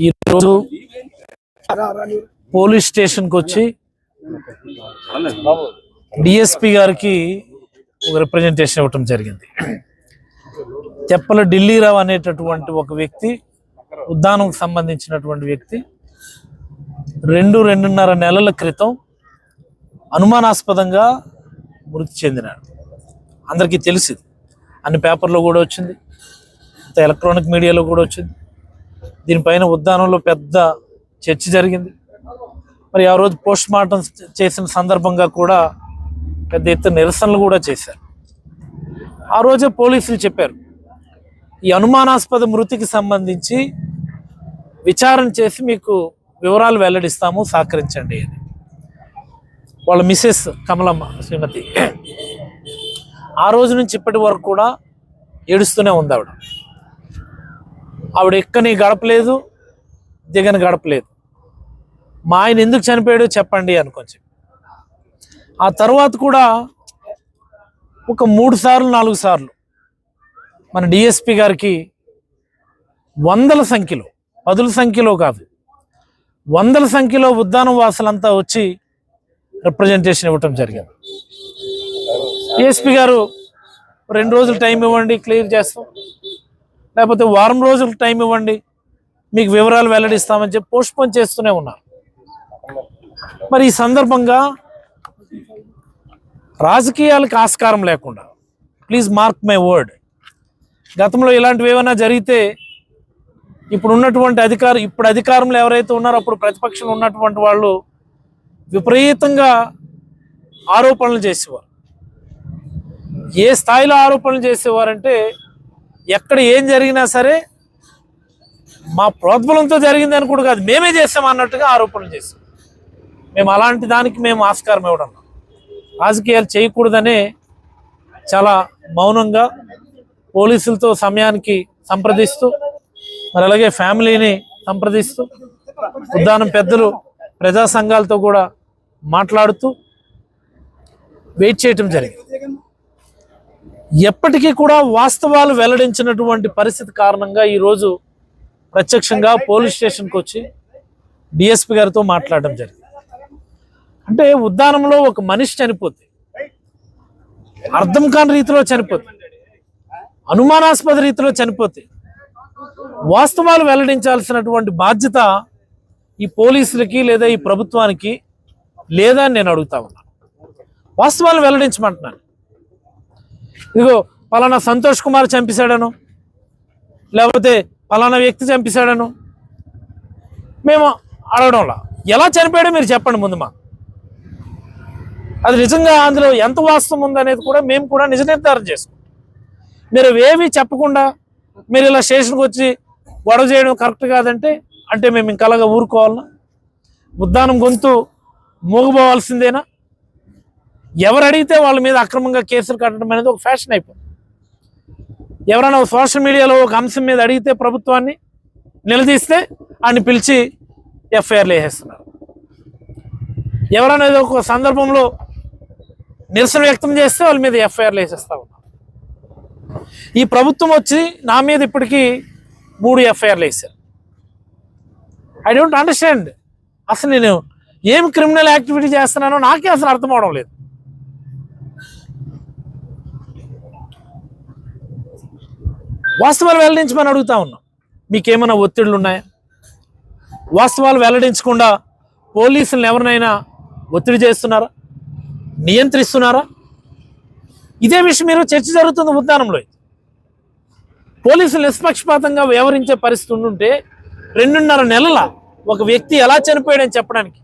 ఈరోజు పోలీస్ స్టేషన్కి వచ్చి డిఎస్పి గారికి ఒక రిప్రజెంటేషన్ ఇవ్వటం జరిగింది. తెప్పల ఢిల్లీరావు అనేటటువంటి ఒక వ్యక్తి ఉద్దానంకు సంబంధించినటువంటి వ్యక్తి రెండు రెండున్నర నెలల క్రితం అనుమానాస్పదంగా మృతి చెందినాడు. అందరికీ తెలిసింది అన్ని పేపర్లో కూడా వచ్చింది. ఎలక్ట్రానిక్ మీడియాలో కూడా వచ్చింది. దీనిపైన ఉద్దానంలో పెద్ద చర్చ జరిగింది. మరి ఆ రోజు పోస్ట్ మార్టం చేసిన సందర్భంగా కూడా పెద్ద ఎత్తున నిరసనలు కూడా చేశారు. ఆ రోజే పోలీసులు చెప్పారు ఈ అనుమానాస్పద మృతికి సంబంధించి విచారణ చేసి మీకు వివరాలు వెల్లడిస్తాము సహకరించండి అని. వాళ్ళ మిస్సెస్ కమలమ్మ శ్రీమతి. ఆ రోజు నుంచి ఇప్పటి వరకు కూడా ఏడుస్తూనే ఉంది ఆవిడ. ఆవిడ ఎక్కని గడపలేదు దిగని గడపలేదు. మా ఆయన ఎందుకు చనిపోయాడో చెప్పండి అనుకొని ఆ తర్వాత కూడా ఒక మూడు సార్లు నాలుగు సార్లు మన డిఎస్పి గారికి వందల సంఖ్యలో పదుల సంఖ్యలో కాదు వందల సంఖ్యలో ఉద్దానం వాసులంతా వచ్చి రిప్రజెంటేషన్ ఇవ్వటం జరిగింది. ఏఎస్పీ గారు రెండు రోజులు టైం ఇవ్వండి క్లియర్ చేస్తాం. లేకపోతే వారం రోజులు టైం ఇవ్వండి మీకు వివరాలు వెల్లడిస్తామని చెప్పి పోస్ట్పోన్ చేస్తూనే ఉన్నారు. మరి ఈ సందర్భంగా రాజకీయాలకు ఆస్కారం లేకుండా ప్లీజ్ మార్క్ మై వర్డ్ గతంలో ఇలాంటివి ఏమైనా జరిగితే ఇప్పుడు ఉన్నటువంటి అధికారం ఇప్పుడు అధికారంలో ఎవరైతే ఉన్నారో అప్పుడు ప్రతిపక్షంలో ఉన్నటువంటి వాళ్ళు విపరీతంగా ఆరోపణలు చేసేవారు. ఏ స్థాయిలో ఆరోపణలు చేసేవారంటే ఎక్కడ ఏం జరిగినా సరే మా ప్రోద్బలంతో జరిగింది అని కూడా కాదు మేమే చేస్తాం అన్నట్టుగా ఆరోపణలు చేసాం మేము అలాంటి దానికి మేము ఆస్కారం ఇవ్వడం రాజకీయాలు చేయకూడదనే చాలా మౌనంగా పోలీసులతో సమయానికి సంప్రదిస్తూ మరి అలాగే ఫ్యామిలీని సంప్రదిస్తూ ఉద్దానం పెద్దలు ప్రజా సంఘాలతో కూడా మాట్లాడుతూ వెయిట్ చేయటం జరిగింది. ఎప్పటికీ కూడా వాస్తవాలు వెల్లడించినటువంటి పరిస్థితి కారణంగా ఈరోజు ప్రత్యక్షంగా పోలీస్ స్టేషన్కి వచ్చి డిఎస్పి గారితో మాట్లాడడం జరిగింది. అంటే ఉద్దానంలో ఒక మనిషి చనిపోతే అర్థం కాని రీతిలో చనిపోతే అనుమానాస్పద రీతిలో చనిపోతే వాస్తవాలు వెల్లడించాల్సినటువంటి బాధ్యత ఈ పోలీసులకి లేదా ఈ ప్రభుత్వానికి లేదా అని నేను అడుగుతా ఉన్నాను వాస్తవాలు వెల్లడించమంటున్నాను. ఇదిగో పలానా సంతోష్ కుమార్ చంపేశాడను లేకపోతే పలానా వ్యక్తి చంపేశాడను. మేము అడగడంలా. ఎలా చనిపోయాడో మీరు చెప్పండి ముందు మా అది నిజంగా అందులో ఎంత వాస్తవం ఉందనేది కూడా మేము కూడా నిజ నిర్ధారణ చేసుకుంటాం. మీరు ఏవి చెప్పకుండా మీరు ఇలా స్టేషన్కి వచ్చి గొడవ చేయడం కరెక్ట్ కాదంటే అంటే మేము ఇంకలాగా ఊరుకోవాలనా? ఉద్దానం గొంతు మూగబోవాల్సిందేనా? ఎవరు అడిగితే వాళ్ళ మీద అక్రమంగా కేసులు కట్టడం అనేది ఒక ఫ్యాషన్ అయిపోయింది. ఎవరైనా సోషల్ మీడియాలో ఒక అంశం మీద అడిగితే ప్రభుత్వాన్ని నిలదీస్తే ఆయన్ని పిలిచి ఎఫ్ఐఆర్లు వేసేస్తున్నారు ఎవరైనా ఏదో ఒక సందర్భంలో నిరసన వ్యక్తం చేస్తే వాళ్ళ మీద ఎఫ్ఐఆర్లు వేసేస్తా ఈ ప్రభుత్వం వచ్చి నా మీద ఇప్పటికీ మూడు ఎఫ్ఐఆర్లు వేశారు. ఐ డోంట్ అండర్స్టాండ్ అసలు నేను ఏం క్రిమినల్ యాక్టివిటీ చేస్తున్నానో నాకే అసలు అర్థం అవడం లేదు. వాస్తవాలు వెల్లడించమని అడుగుతా ఉన్నాం. మీకేమైనా ఒత్తిళ్ళు ఉన్నాయా? వాస్తవాలు వెల్లడించకుండా పోలీసులను ఎవరినైనా ఒత్తిడి చేస్తున్నారా? నియంత్రిస్తున్నారా? ఇదే విషయం మీరు చర్చ జరుగుతుంది ఉద్యానంలో పోలీసులు నిష్పక్షపాతంగా వ్యవహరించే పరిస్థితి ఉంటే రెండున్నర నెలల ఒక వ్యక్తి ఎలా చనిపోయాడని చెప్పడానికి